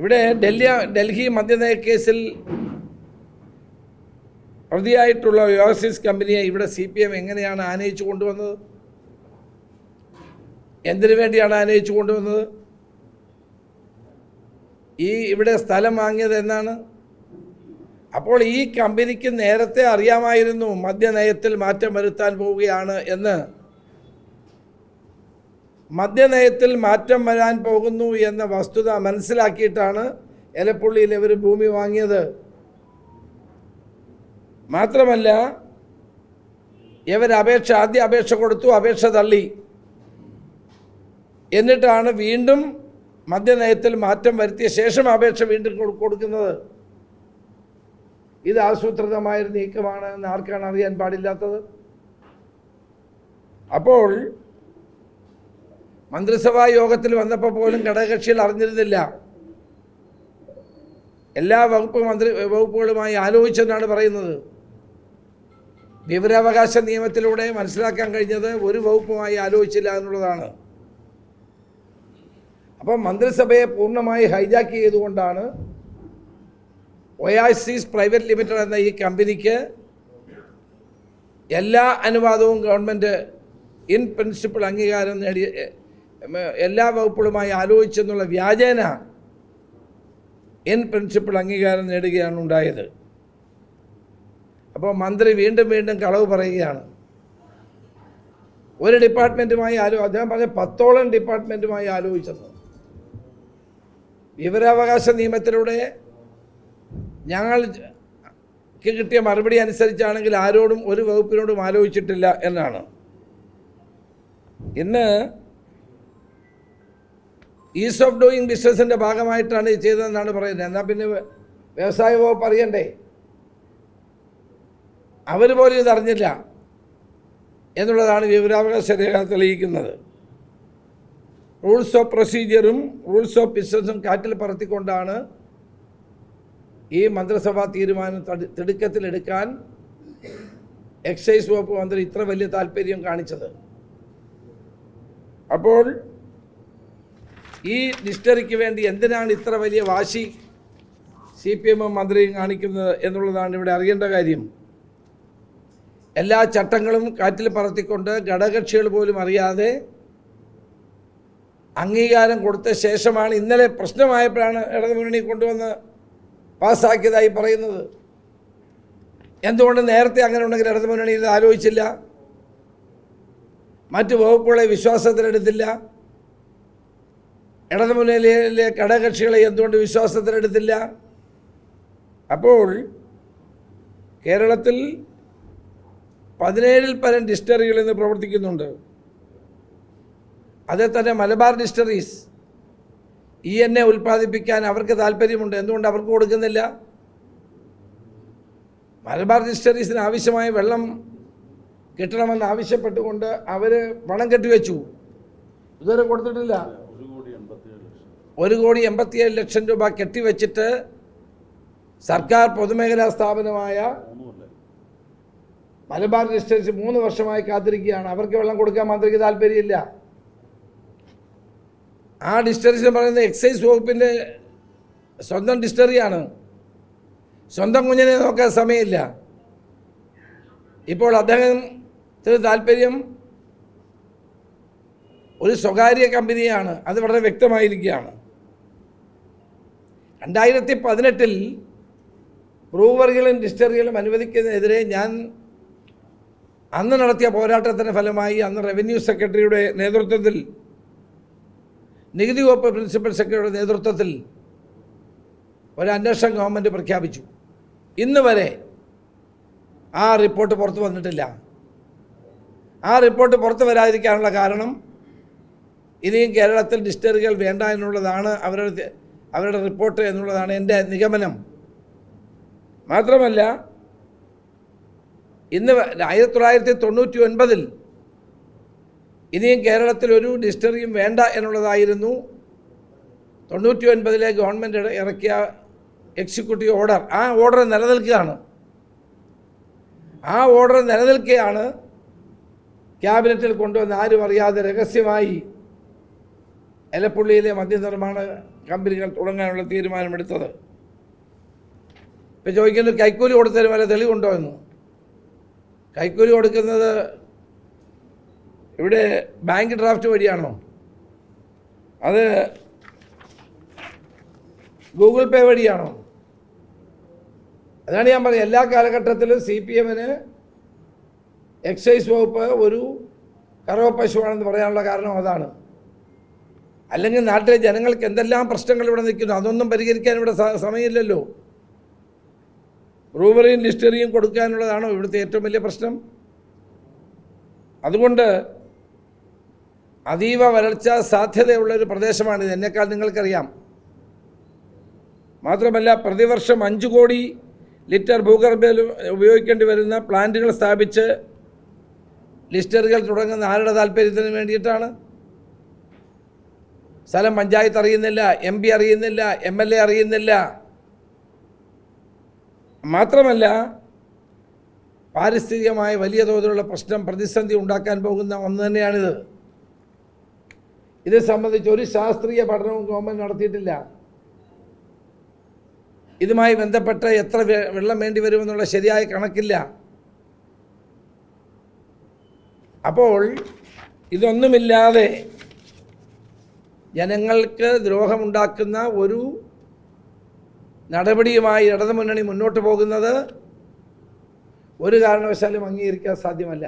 ഇവിടെ ഡൽഹി ഡൽഹി മദ്യനയ കേസിൽ പ്രതിയായിട്ടുള്ള ഓവർസീസ് കമ്പനിയെ ഇവിടെ സി പി എം എങ്ങനെയാണ് ആനയിച്ചു കൊണ്ടുവന്നത്? എന്തിനു വേണ്ടിയാണ് ആനയിച്ചു കൊണ്ടുവന്നത്? ഈ ഇവിടെ സ്ഥലം വാങ്ങിയത് എന്നാണ്? അപ്പോൾ ഈ കമ്പനിക്ക് നേരത്തെ അറിയാമായിരുന്നു മദ്യനയത്തിൽ മാറ്റം വരുത്താൻ പോവുകയാണ് എന്ന്. മദ്യനയത്തിൽ മാറ്റം വരാൻ പോകുന്നു എന്ന വസ്തുത മനസ്സിലാക്കിയിട്ടാണ് എലപ്പുള്ളിയിൽ ഇവർ ഭൂമി വാങ്ങിയത്. മാത്രമല്ല ഇവർ അപേക്ഷ ആദ്യ അപേക്ഷ കൊടുത്തു അപേക്ഷ തള്ളി. എന്നിട്ടാണ് വീണ്ടും മദ്യനയത്തിൽ മാറ്റം വരുത്തിയ ശേഷം അപേക്ഷ വീണ്ടും കൊടു- കൊടുക്കുന്നത്. ഇത് ആസൂത്രിതമായൊരു നീക്കമാണ് എന്ന് ആർക്കാണ് അറിയാൻ പാടില്ലാത്തത്? അപ്പോൾ മന്ത്രിസഭാ യോഗത്തിൽ വന്നപ്പോൾ പോലും ഘടകകക്ഷികൾ അറിഞ്ഞിരുന്നില്ല. എല്ലാ വകുപ്പ് മന്ത്രി വകുപ്പുകളുമായി ആലോചിച്ചെന്നാണ് പറയുന്നത്. വിവരാവകാശ നിയമത്തിലൂടെ മനസ്സിലാക്കാൻ കഴിഞ്ഞത് ഒരു വകുപ്പുമായി ആലോചിച്ചില്ല എന്നുള്ളതാണ്. അപ്പം മന്ത്രിസഭയെ പൂർണമായി ഹൈജാക്ക് ചെയ്തുകൊണ്ടാണ് ഒയാസിസ് പ്രൈവറ്റ് ലിമിറ്റഡ് എന്ന ഈ കമ്പനിക്ക് എല്ലാ അനുവാദവും ഗവൺമെന്റ് ഇൻ പ്രിൻസിപ്പിൾ അംഗീകാരം നേടി എല്ലാ വകുപ്പുകളുമായി ആലോചിച്ചെന്നുള്ള വ്യാജേന ഇൻ പ്രിൻസിപ്പിൾ അംഗീകാരം നേടുകയാണ് ഉണ്ടായത്. അപ്പോൾ മന്ത്രി വീണ്ടും വീണ്ടും കളവ് പറയുകയാണ്. ഒരു ഡിപ്പാർട്ട്മെന്റുമായി ആലോ അദ്ദേഹം പറഞ്ഞ പത്തോളം ഡിപ്പാർട്ട്മെന്റുമായി ആലോചിച്ചെന്ന്. വിവരാവകാശ നിയമത്തിലൂടെ ഞങ്ങൾ കിട്ടിയ മറുപടി അനുസരിച്ചാണെങ്കിൽ ആരോടും ഒരു വകുപ്പിനോടും ആലോചിച്ചിട്ടില്ല എന്നാണ്. ഇന്ന് ഈസ് ഓഫ് ഡൂയിങ് ബിസിനസിന്റെ ഭാഗമായിട്ടാണ് ഇത് ചെയ്തതെന്നാണ് പറയുന്നത്. എന്നാൽ പിന്നെ വ്യവസായ വകുപ്പ് അറിയണ്ടേ? അവർ പോലും ഇതറിഞ്ഞില്ല എന്നുള്ളതാണ് വിവരാവകാശ രേഖ തെളിയിക്കുന്നത് റൂൾസ് ഓഫ് പ്രൊസീജിയറും റൂൾസ് ഓഫ് ബിസിനസ്സും കാറ്റിൽ പറത്തിക്കൊണ്ടാണ് ഈ മന്ത്രിസഭാ തീരുമാനം തടി- തിടുക്കത്തിലെടുക്കാൻ എക്സൈസ് വകുപ്പ് മന്ത്രി ഇത്ര വലിയ താല്പര്യം കാണിച്ചത്. അപ്പോൾ ഈ ഡിസ്റ്ററിക്ക് വേണ്ടി എന്തിനാണ് ഇത്ര വലിയ വാശി സി പി എമ്മും മന്ത്രിയും കാണിക്കുന്നത് എന്നുള്ളതാണ് ഇവിടെ അറിയേണ്ട കാര്യം. എല്ലാ ചട്ടങ്ങളും കാറ്റിൽ പറത്തിക്കൊണ്ട് ഘടകകക്ഷികൾ പോലും അറിയാതെ അംഗീകാരം കൊടുത്ത ശേഷമാണ് ഇന്നലെ പ്രശ്നമായപ്പോഴാണ് ഇടതുമുന്നണി കൊണ്ടുവന്ന് പാസ്സാക്കിയതായി പറയുന്നത്. എന്തുകൊണ്ട് നേരത്തെ അങ്ങനെ ഉണ്ടെങ്കിൽ ഇടതുമുന്നണി ഇത് ആലോചിച്ചില്ല? മറ്റ് വകുപ്പുകളെ വിശ്വാസത്തിലെടുത്തില്ല? ഇടതുമുന്നണിയിലെ ഘടകകക്ഷികളെ എന്തുകൊണ്ട് വിശ്വാസത്തിലെടുത്തില്ല അപ്പോൾ കേരളത്തിൽ പതിനേഴിൽ പരം ഡിസ്റ്ററികൾ ഇന്ന് പ്രവർത്തിക്കുന്നുണ്ട്. അതേ തന്നെ മലബാർ ഡിസ്റ്ററീസ് ഈ എണ്ണ ഉൽപ്പാദിപ്പിക്കാൻ അവർക്ക് താല്പര്യമുണ്ട്. എന്തുകൊണ്ട് അവർക്ക് കൊടുക്കുന്നില്ല? മലബാർ ഡിസ്റ്ററീസിന് ആവശ്യമായ വെള്ളം കിട്ടണമെന്ന് ആവശ്യപ്പെട്ടുകൊണ്ട് അവർ പണം കെട്ടിവെച്ചു. ഇതുവരെ കൊടുത്തിട്ടില്ല. ഒരു കോടി എൺപത്തിയേഴ് ലക്ഷം രൂപ കെട്ടിവെച്ചിട്ട് സർക്കാർ പൊതുമേഖലാ സ്ഥാപനമായ മലബാർ ഡിസ്റ്റൻസ് മൂന്ന് വർഷമായി കാത്തിരിക്കുകയാണ്. അവർക്ക് വെള്ളം കൊടുക്കാൻ മന്ത്രിക്ക് താല്പര്യമില്ല. ആ ഡിസ്റ്ററീസ് പറയുന്നത് എക്സൈസ് വകുപ്പിന്റെ സ്വന്തം ഡിസ്റ്ററിയാണ് സ്വന്തം കുഞ്ഞിനെ നോക്കാൻ സമയമില്ല. ഇപ്പോൾ അദ്ദേഹത്തിന് താല്പര്യം ഒരു സ്വകാര്യ കമ്പനിയാണ്. അത് വളരെ വ്യക്തമായിരിക്കുകയാണ്. രണ്ടായിരത്തി പതിനെട്ടിൽ ബ്രൂവറികളും ഡിസ്റ്ററികളും അനുവദിക്കുന്നതിനെതിരെ ഞാൻ അന്ന് നടത്തിയ പോരാട്ടത്തിന്റെ ഫലമായി അന്ന് റവന്യൂ സെക്രട്ടറിയുടെ നേതൃത്വത്തിൽ നികുതി വകുപ്പ് പ്രിൻസിപ്പൽ സെക്രട്ടറിയുടെ നേതൃത്വത്തിൽ ഒരു അന്വേഷണം ഗവൺമെന്റ് പ്രഖ്യാപിച്ചു. ഇന്ന് വരെ ആ റിപ്പോർട്ട് പുറത്തു വന്നിട്ടില്ല. ആ റിപ്പോർട്ട് പുറത്തു വരാതിരിക്കാനുള്ള കാരണം ഇനിയും കേരളത്തിൽ ഡിസ്റ്ററികൾ വേണ്ട എന്നുള്ളതാണ് അവരുടെ അവരുടെ റിപ്പോർട്ട് എന്നുള്ളതാണ് എന്റെ നിഗമനം. മാത്രമല്ല ഇന്ന് ആയിരത്തി തൊള്ളായിരത്തി തൊണ്ണൂറ്റി ഒൻപതിൽ ഇനിയും കേരളത്തിൽ ഒരു ഡിസ്റ്ററിയും വേണ്ട എന്നുള്ളതായിരുന്നു. തൊണ്ണൂറ്റി ഒൻപതിലെ ഗവൺമെന്റ് ഇറക്കിയ എക്സിക്യൂട്ടീവ് ഓർഡർ. ആ ഓർഡർ നിലനിൽക്കുകയാണ്. ആ ഓർഡർ നിലനിൽക്കുകയാണ് ക്യാബിനറ്റിൽ കൊണ്ടുവന്ന് ആരും അറിയാതെ രഹസ്യമായി എലപ്പുള്ളിയിലെ മദ്യനിർമ്മാണ കമ്പനികൾ തുടങ്ങാനുള്ള തീരുമാനമെടുത്തത്. ഇപ്പം ചോദിക്കുന്നത് കൈക്കൂലി കൊടുത്തതിന് വല്ല തെളിവുണ്ടോ എന്ന്? കൈക്കൂലി കൊടുക്കുന്നത് ഇവിടെ ബാങ്ക് ഡ്രാഫ്റ്റ് വഴിയാണോ? അത് ഗൂഗിൾ പേ വഴിയാണോ? അതാണ് ഞാൻ പറഞ്ഞത്. എല്ലാ കാലഘട്ടത്തിലും സി പി എമ്മിന് എക്സൈസ് വകുപ്പ് ഒരു കറവ പശുവാണെന്ന് പറയാനുള്ള കാരണം അതാണ്. അല്ലെങ്കിൽ നാട്ടിലെ ജനങ്ങൾക്ക് എന്തെല്ലാം പ്രശ്നങ്ങൾ ഇവിടെ നിൽക്കുന്നു? അതൊന്നും പരിഹരിക്കാൻ ഇവിടെ സമയമില്ലല്ലോ. ബ്രൂവറിയും ലിസ്റ്ററിയും കൊടുക്കാനുള്ളതാണോ ഇവിടുത്തെ ഏറ്റവും വലിയ പ്രശ്നം? അതുകൊണ്ട് അതീവ വരൾച്ച സാധ്യതയുള്ള ഒരു പ്രദേശമാണിത് എന്നെക്കാൾ നിങ്ങൾക്കറിയാം. മാത്രമല്ല പ്രതിവർഷം അഞ്ച് കോടി ലിറ്റർ ഭൂഗർഭയിൽ ഉപയോഗിക്കേണ്ടി വരുന്ന പ്ലാന്റുകൾ സ്ഥാപിച്ച് ലിസ്റ്ററുകൾ തുടങ്ങുന്ന ആരുടെ താല്പര്യത്തിന് വേണ്ടിയിട്ടാണ്? സ്ഥലം പഞ്ചായത്ത് അറിയുന്നില്ല എം പി അറിയുന്നില്ല എം എൽ എ അറിയുന്നില്ല. മാത്രമല്ല പാരിസ്ഥിതികമായ വലിയ തോതിലുള്ള പ്രശ്നം പ്രതിസന്ധി ഉണ്ടാക്കാൻ പോകുന്ന ഒന്ന് തന്നെയാണിത്. ഇത് സംബന്ധിച്ച് ഒരു ശാസ്ത്രീയ പഠനവും ഗവൺമെന്റ് നടത്തിയിട്ടില്ല. ഇതുമായി ബന്ധപ്പെട്ട് എത്ര വെള്ളം വേണ്ടി വരുമെന്നുള്ള ശരിയായ കണക്കില്ല. അപ്പോൾ ഇതൊന്നുമില്ലാതെ ജനങ്ങൾക്ക് ദ്രോഹമുണ്ടാക്കുന്ന ഒരു നടപടിയുമായി ഇടതുമുന്നണി മുന്നോട്ട് പോകുന്നത് ഒരു കാരണവശാലും അംഗീകരിക്കാൻ സാധ്യമല്ല.